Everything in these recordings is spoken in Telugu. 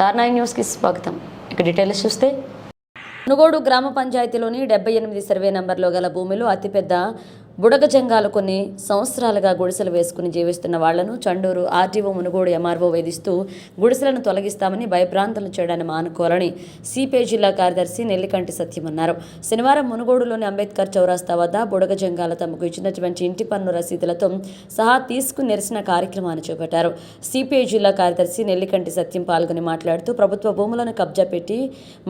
స్టార్ నైన్ న్యూస్కి స్వాగతం. ఇక డీటెయిల్స్ చూస్తే. నుగోడు గ్రామ పంచాయతీలోని డెబ్బై ఎనిమిది సర్వే నంబర్లో గల భూమిలో అతిపెద్ద బుడగ జంగాలు కొన్ని సంవత్సరాలుగా గుడిసెలు వేసుకుని జీవిస్తున్న వాళ్ళను చండూరు ఆర్టీఓ మునుగోడు ఎంఆర్ఓ వేధిస్తూ గుడిసెలను తొలగిస్తామని భయభ్రాంతులను చేయడాన్ని మానుకోవాలని సిపిఐ జిల్లా కార్యదర్శి నెల్లికంటి సత్యం అన్నారు. శనివారం మునుగోడులోని అంబేద్కర్ చౌరాస్తా వద్ద బుడగ జంగాల తమకు ఇచ్చినటువంటి ఇంటి పన్ను రసీదులతో సహా తీసుకుని నిరసన కార్యక్రమాన్ని చేపట్టారు. సిపిఐ జిల్లా కార్యదర్శి నెల్లికంటి సత్యం పాల్గొని మాట్లాడుతూ ప్రభుత్వ భూములను కబ్జా పెట్టి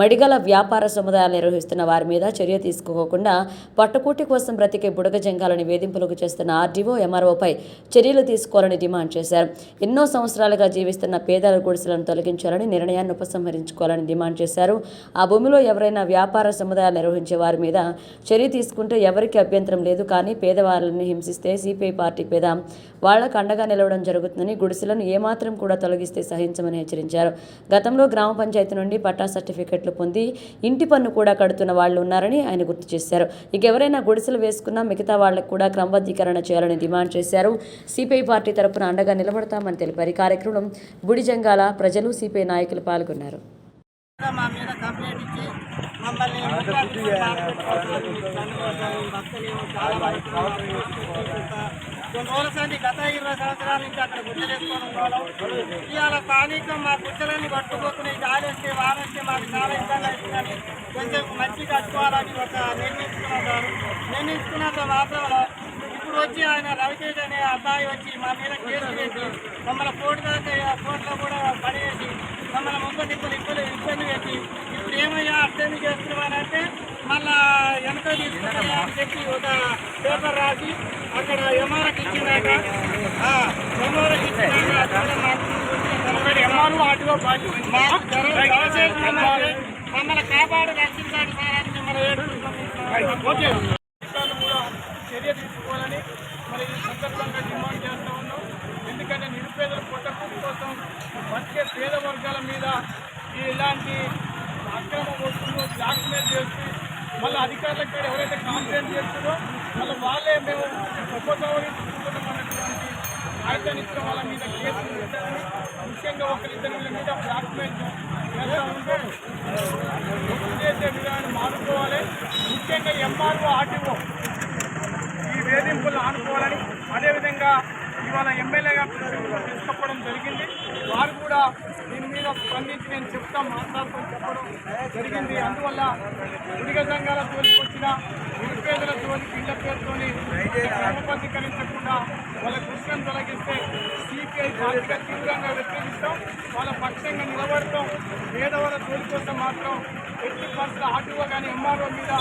మడిగల వ్యాపార సముదాయాలు నిర్వహిస్తున్న వారి మీద చర్య తీసుకోకుండా పట్టుకూటి కోసం బ్రతికే బుడగ సంఘాలను వేధింపులకు చేస్తున్న ఆర్డీఓ ఎంఆర్ఓపై చర్యలు తీసుకోవాలని డిమాండ్ చేశారు. ఎన్నో సంవత్సరాలుగా జీవిస్తున్న పేదల గుడిసెలను తొలగించాలని నిర్ణయాన్ని ఉపసంహరించుకోవాలని డిమాండ్ చేశారు. ఆ భూమిలో ఎవరైనా వ్యాపార సముదాయాలు నిర్వహించే వారి మీద చర్య తీసుకుంటే ఎవరికి అభ్యంతరం లేదు. కానీ పేదవాళ్ళని హింసిస్తే సిపిఐ పార్టీ పేద వాళ్ళకు అండగా నిలవడం జరుగుతుందని గుడిసెలను ఏమాత్రం కూడా తొలగిస్తే సహించమని హెచ్చరించారు. గతంలో గ్రామ పంచాయతీ నుండి పట్టా సర్టిఫికెట్లు పొంది ఇంటి పన్ను కూడా కడుతున్న వాళ్ళు ఉన్నారని ఆయన గుర్తు చేశారు. ఇక ఎవరైనా గుడిసెలు వేసుకున్నా మిగతా వాళ్ళకు కూడా క్రమబద్ధీకరణ చేయాలని డిమాండ్ చేశారు. సిపిఐ పార్టీ తరపున అండగా నిలబడతామని తెలిపారు. ఈ కార్యక్రమం బుడిజంగాల ప్రజలు సిపిఐ నాయకులు పాల్గొన్నారు. మా మీద కంప్లైంట్ ఇచ్చి మమ్మల్ని కొన్ని రోజుల సంది గత ఇరవై సంవత్సరాల నుంచి అక్కడ గుర్తులేసుకొని ఉన్నాం ఇవాళ స్థానికం మా గుర్తులన్నీ పట్టుకుపోతున్నాయి గాలి వస్తే వాన వస్తే మాకు చాలా ఇబ్బంది అవుతుందని కొంచెం మంచి కట్టుకోవాలని ఒక నిర్ణయించుకున్నారు నిర్ణయించుకున్నంత మాత్రంలో ఇప్పుడు వచ్చి ఆయన రవితేజ్ అనే అబ్బాయి వచ్చి మా మీద కేసు పెట్టి మమ్మల్ని కోర్టు దాకా కోర్టులో కూడా పడేసి మమ్మల్ని ముందు నిప్పులు ఇప్పులు ఇబ్బంది పెట్టి ఇప్పుడు ఏమయ్యా అర్థం చేస్తున్నామనంటే మళ్ళా వెనక తీసుకున్నా అని చెప్పి ఒక పేపర్ రాసి అక్కడ ఎంఆర్ఎక్ ఇచ్చిందాక ఎంఆర్ఎక్ ఇచ్చిందాక ఎంఆర్ వాటిలో మమ్మల్ని కాపాడు రక్షించాడు సార్ అని మిమ్మల్ని ఓకే. చర్య తీసుకోవాలని మరి ఈ సందర్భంగా డిమాండ్ చేస్తూ ఉన్నాం. ఎందుకంటే నిరుపేదల పొట్టకూటి కోసం బతికే పేద వర్గాల మీద ఇలాంటి అక్రమ వస్తువులు బ్లాక్మెయిల్ చేసి మళ్ళీ అధికారులకు కూడా ఎవరైతే కంప్లైంట్ చేస్తారో మళ్ళీ వాళ్ళే మేము ఉపసంహరించుకుంటున్నామన్నటువంటి కాగితాన్ని ఇచ్చిన వాళ్ళ మీద కేసులు ముఖ్యంగా ఒకరిద్దరి మీద బ్లాక్మెయిల్ చేస్తూ ఉంటే చేసే విధానాన్ని మారుకోవాలి ముఖ్యంగా ఎంఆర్ఓ ఆర్టీఓ ఈ వేధింపులను ఆనుకోవాలని అదేవిధంగా ఇవాళ ఎమ్మెల్యేగా తీసుకోవడం జరిగింది. వారు కూడా దీని మీద స్పందించి నేను చెప్తా మాట్లాడుతూ చెప్పడం జరిగింది. అందువల్ల ఉడిగ సంఘాల జోలికి వచ్చిన నిరుపేదల జోలికి ఇళ్ళ పేరుతోని క్రమబద్ధీకరించకుండా వాళ్ళ కృష్ణను తొలగిస్తే సిపిఐ పార్టీగా తీవ్రంగా వ్యతిరేకిస్తాం. వాళ్ళ పక్షంగా నిలబడతాం. పేదవాళ్ళ జోలి కోసం మాత్రం ఎట్టి పరిస్థితులు ఆర్టీఓ కానీ ఎంఆర్ఓ మీద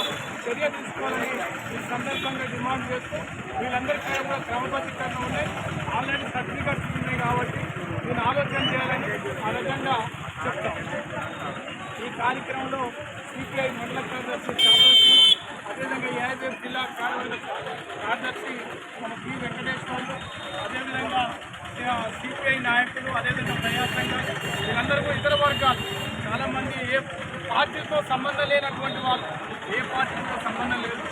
చర్య తీసుకోవాలని ఈ సందర్భంగా డిమాండ్ చేస్తూ వీళ్ళందరికీ కూడా క్రమబద్ధీకరణ ఉన్నాయి ఆ విధంగా చెప్తాం. ఈ కార్యక్రమంలో సిపిఐ మండల కార్యదర్శి కార్యదర్శి అదేవిధంగా ఏఐఎఫ్ జిల్లా కార్యదర్శి మన పి వెంకటేశ్వర్లు అదేవిధంగా సిపిఐ నాయకులు అదేవిధంగా ప్రజా సంఘాలు వీళ్ళందరూ ఇతర వర్గాలు. చాలామంది ఏ పార్టీతో సంబంధం లేనటువంటి వాళ్ళు ఏ పార్టీతో సంబంధం లేదు.